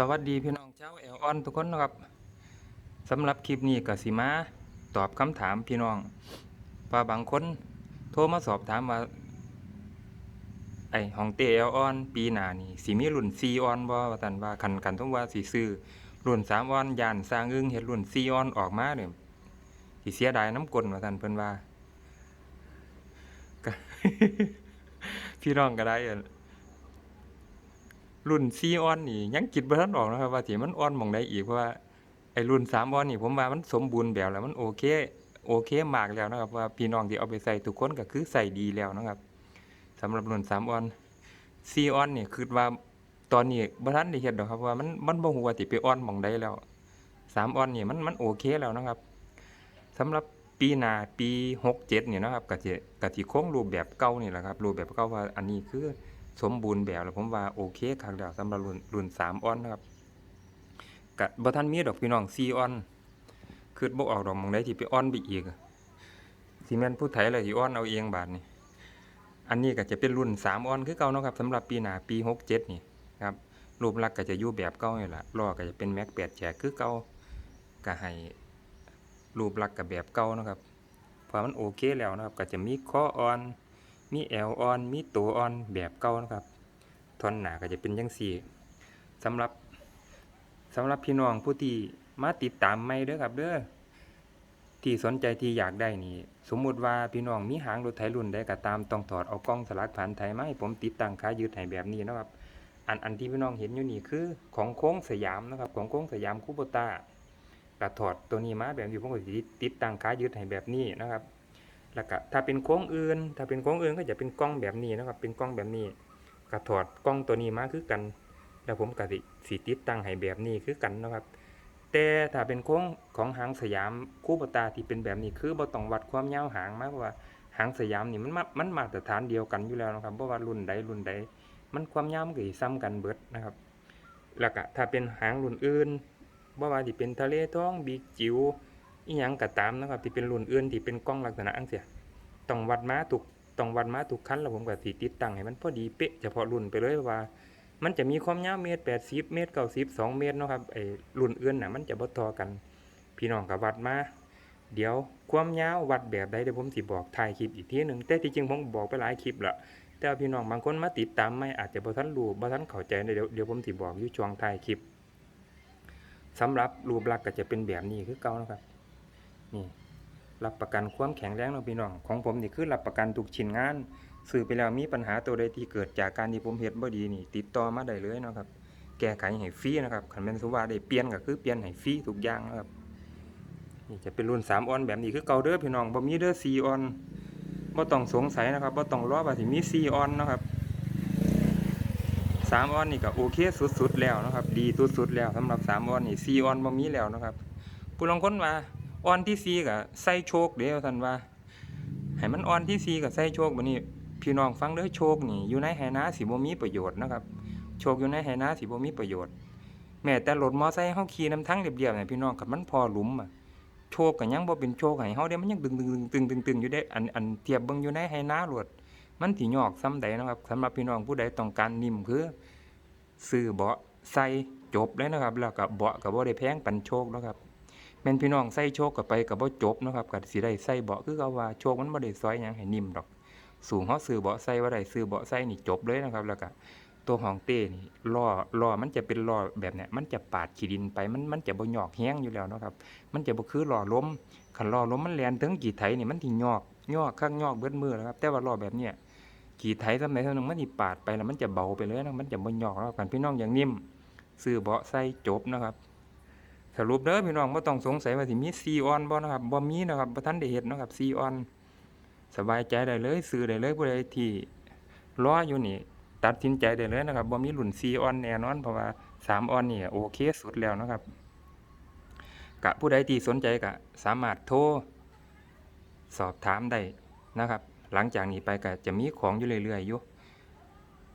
สวัสดีพี่น้องเจ้าแอลออนทุกคนนะครับสำหรับคลิปนี้ก็สิมาตอบคำถามพี่น้องว่าบางคนโทรมาสอบถามว่าไอห้องเตแอลออน ปีหน้านี่สิมีรุ่นซีออนบ่ว่าตันว่าคันกันต้องว่าสิซื้อรุ่นสามออนยานสร้างอึ้งเฮ็ดรุ่นซีออนออกมาเนี่ยสิเสียดายน้ำกลว่าตันเพิ่นว่าพี่น้องก็ได้อะ รุ่นซีออนนี่ยังคิดบ่ทันออกนะครับว่าสิมันอ่อนหม่องใดอีกเพราะว่าไอ้รุ่น3ออนนี่ผมว่ามันสมบูรณ์แบบแล้วมันโอเคโอเคมากแล้วนะครับ ว่าพี่น้องที่เอาไปใส่ทุกคนก็คือใส่ดีแล้วนะครับสำหรับรุ่น3ออนซีออนนี่คิดว่าตอนนี้บ่ทันได้เฮ็ดดอกครับว่ามันมันบ่ฮู้ว่าสิไปอ่อนหม่องใดแล้ว3ออนนี่มันมันโอเคแล้วนะครับสำหรับปีหน้าปี67นี่นะครับก็สิก็สิคงรูปแบบเก่านี่แหละครับรูปแบบเก่าว่าอันนี้คือ สมบูรณ์แบบแล้วผมว่าโอเคคักแล้วสำหรับรุ่นรุ่นสามออนนะครับกะบ่ทันมีดอกพี่น้องสี่ออนคือบ่ออกดอกมองใดที่ไปออนไปอีกอะสิแม่นผู้ไทยเลยสิออนเอาเองบาดนี้อันนี้ก็จะเป็นรุ่นสามออนคือเก่าเนาะครับสำหรับปีหน้าปี67นี่ครับรูปลักษณ์ก็จะอยู่แบบเก่านี่ละล้อก็จะเป็นแม็ก8แฉกคือเก่าก็ให้รูปลักษณ์ก็แบบเก่านะครับพราะมันโอเคแล้วนะครับ ก็จะมีคอออน มีแอลออน มีตัวออนแบบเก่านะครับทอนหนาก็จะเป็นยังสี่สำหรับสำหรับพี่น้องผู้ที่มาติดตามไม่เด้อครับเด้อที่สนใจที่อยากได้นี่สมมุติว่าพี่น้องมีหางรถไถรุ่นใดก็ตามต้องถอดเอากล้องสลักผ่านไถมาให้ผมติดตั้งขายืดให้แบบนี้นะครับ อันอันที่พี่น้องเห็นอยู่นี่คือของโค้งสยามนะครับ ของโค้งสยามคูโบต้าก็ถอดตัวนี้มาแบบนี้ผมก็สิติดตั้งขายืดให้แบบนี้นะครับ แล้วก็ถ้าเป็นโค้งอื่น ถ้าเป็นโค้งอื่นก็จะเป็นกล้องแบบนี้นะครับเป็นกล้องแบบนี้ก็ถอดกล้องตัวนี้มาคือกัน แล้วผมก็สิสิติดตั้งให้แบบนี้คือกันนะครับ แต่ถ้าเป็นโค้งของหางสยามคู่ปตาที่เป็นแบบนี้คือบ่ต้องวัดความยาวหางมากว่าหางสยามนี่มันมันมาตรฐานเดียวกันอยู่แล้วนะครับเพราะว่ารุ่นใดรุ่นใด มันความยาวมันก็ซ้ำกันเบิดนะครับ แล้วก็ถ้าเป็นหางรุ่นอื่นบ่ว่าสิเป็นทะเลท้องบีจิ๋ว อีหยังก็ตามนะครับที่เป็นรุ่นอื่นที่เป็นกล้องลักษณะอังเสียต้องวัดมาทุกต้องวัดมาทุกคันแล้วผมก็สิติดตั้งให้มันพอดีเป๊ะเฉพาะรุ่นไปเลยว่า มันจะมีความยาวเมตร80เมตร90 2เมตรนะครับไอ้รุ่นอื่นน่ะมันจะบ่ทอกัน พี่น้องก็วัดมาเดี๋ยวความยาววัดแบบใดเดี๋ยวผมสิบอกถ่ายคลิปอีกทีหนึ่งแต่ที่จริงผมบอกไปหลายคลิปละแต่พี่น้องบางคนมาติดตามไม่อาจจะบ่ทันรู้บ่ทันเข้าใจเดี๋ยวเดี๋ยวผมสิบอกอยู่ช่วงท้ายคลิปสำหรับรูปลักษณ์ก็จะเป็นแบบนี้คือเก่านะครับ นี่รับประกันความแข็งแรงเนาพี่น้อง ของผมนี่คือรับประกันทุกชิ้นงานซื้อไปแล้วมีปัญหาตัวใดที่เกิดจากการที่ผมเฮ็ดบ่ดีนี่ ติดต่อมาได้เลยนะครับ แก้ไขให้ฟรีนะครับคันแม่นสุว่าได้เปลี่ยนก็คือเปลี่ยนให้ฟรีทุกอย่างนะครับนี่จะเป็นรุ่น3ออนแบบนี้คือเก่าเด้อพี่น้องบ่มีเด้อ4ออนบ่ต้องสงสัยนะครับบ่ต้องรอว่าสิมี4ออนนะครับ3ออนนี่ก็โอเคสุดๆแล้วนะครับ ดีสุดๆแล้วสำหรับ3ออนนี่4ออนบ่มีแล้วนะครับผู้ลางค้นว่า ออนที่ซีก็ใส่โชคเด้อท่านว่าให้มันอ่อนที่ซีก็ใส่โชคบัดนี้พี่น้องฟังเด้อโชคนี่อยู่ในไหนาสิบ่มีประโยชน์นะครับ โชคอยู่ในไหนาสิบ่มีประโยชน์ แม้แต่รถมอไซค์เฮาขี่นำทางเรียบๆเนี่ยพี่น้องคันมันพอหลุมอะโชคก็ยังบ่เป็นโชคให้เฮาเด้มันยังดึงๆๆๆๆอยู่เด้อันอันเทียบเบิ่งอยู่ในไหนาโลดมันสิยอกส่ำใดนะครับสำหรับพี่น้องผู้ใดต้องการนิ่มคือซื้อเบาะใส่จบเลยนะครับ แล้วก็เบาะก็บ่ได้แพงปานโชคเนาะครับ แม่นพี่น้องใส่โชคก็ไปก็บ่จบนะครับก็สิได้ใส่เบาะคือเขาว่าโชคมันบ่ได้ซอยหยังให้นิ่มดอก สูงเฮาซื้อเบาะใส่บ่ได้ซื้อเบาะใส่นี่จบเลยนะครับ แล้วก็ตัวของเต้นี่ล้อล้อมันจะเป็นล้อแบบเนี้ยมันจะปาดขี้ดินไปมันมันจะบ่ยอกแฮงอยู่แล้วนะครับ มันจะบ่คือล้อล้มคันล้อล้มมันแลนถึงกี่ไถนี่มันสิยอกยอกข้างยอกเบิดมือแล้วครับ แต่ว่าล้อแบบเนี้ยกี่ไถซำใดซำหนึงมันสิปาดไปแล้วมันจะเบาไปเลยนะมันจะบ่ยอกแล้วกันพี่น้องอย่างนิ่มซื้อเบาะใส่จบนะครับ สรุปเด้อพี่น้องบ่ต้องสงสัยว่าสิมีซีออนบ่นะครับบ่มีนะครับบ่ทันได้เฮ็ดนะครับซีออน สบายใจได้เลยซื้อได้เลยผู้ใดที่รออยู่นี่ ตัดสินใจได้เลยนะครับบ่มีรุ่นซีออนแน่นอนเพราะว่า3ออนนี่โอเคสุดแล้วนะครับกะผู้ใดที่สนใจก็สามารถโทรสอบถามได้นะครับ หลังจากนี้ไปก็จะมีของอยู่เรื่อยๆอยู่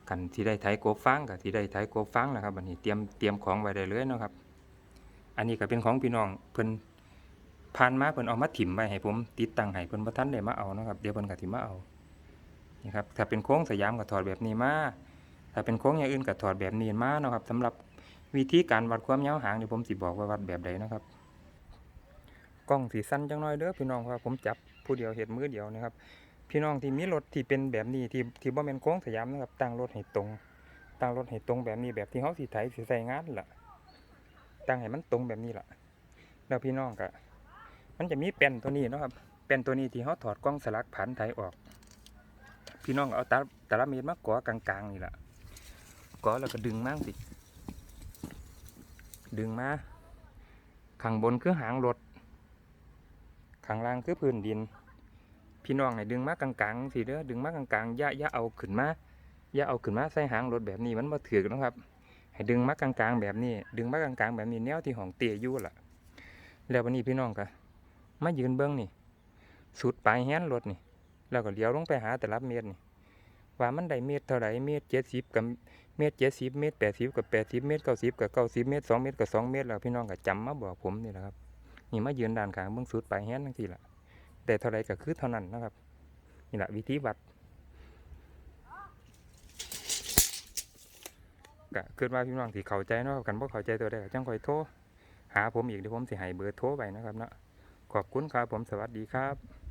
กันที่ได้ไถกฟังก็ที่ได้ไถกฟังแล้วครับบัดนี้เตรียมเตรียมของไว้ได้เลยนะครับ อันนี้ก็เป็นของพี่น้องเพิ่นผ่านมาเพิ่นเอามาถิ่มไว้ให้ผมติดตั้งให้เพิ่นบ่ทันได้มาเอานะครับเดี๋ยวเพิ่นก็สิมาเอานี่ครับถ้าเป็นโค้งสยามก็ถอดแบบนี้มาถ้าเป็นโค้งอย่างอื่นก็ถอดแบบนี้มาเนาะครับสำหรับวิธีการวัดความยาวหางนี่ผมสิบอกว่าวัดแบบใดนะครับกล้องสีสั้นจังน้อยเด้อพี่น้องเพราะว่าผมจับผู้เดียวเห็ดมือเดียวนะครับ พี่น้องที่มีรถที่เป็นแบบนี้ที่ที่บ่แม่นโค้งสยามนะครับตั้งรถให้ตรงตั้งรถให้ตรงแบบนี้แบบที่เฮาสิไถสิใส่งานล่ะ ตั้งให้มันตรงแบบนี้ละแล้วพี่น้องก็มันจะมีแป้นตัวนี้นะครับแป้นตัวนี้ที่เฮาถอดกล้องสลักผันไถออก พี่น้องก็เอาตาตาลับเมตรมาก่อกลางๆนี่ละก่อแล้วก็ดึงมาสิดึงมาข้างบนคือหางรถข้างล่างคือพื้นดิน พี่น้องให้ดึงมากลางๆสิเด้อดึงมากลางๆอย่าอย่าเอาขึ้นมาอย่าเอาขึ้นมาใส่หางรถแบบนี้มันบ่ถือนะครับ ให้ดึงมากลางๆ แบบนี้ ดึงมากลางๆ แบบนี้แนวที่ของเตียยู่ล่ะ แล้ววันนี้พี่น้องก็มายืนเบิ้องนี่สุดปลายแฮนด์รถนี่ แล้วก็เลี้ยวลงไปหาแต่ละเมตรนี่ ว่ามันได้เมตรเท่าไหร่เมตรเจ็ดสิบกับเมตรเจ็ดสิบเมตรแปดสิบกับแปดสิบเมตรเก้าสิบกับเก้าสิบเมตรสองเมตรกับสองเมตรแล้วพี่น้องก็จำมาบอกผมนี่แหละครับ นี่มายืนด้านข้างเบื้องสุดปลายแฮนด์ทั้งสี่ละแต่เท่าไรก็คือเท่านั้นนะครับ นี่แหละวิธีวัด ก็คิดว่าพี่น้องที่เข้าใจเนาะครับกันบ่เข้าใจตัวใดก็จังค่อยโทรหาผมอีกเดี๋ยวผมสิให้เบอร์โทรไปนะครับเนาะขอบคุณครับผมสวัสดีครับ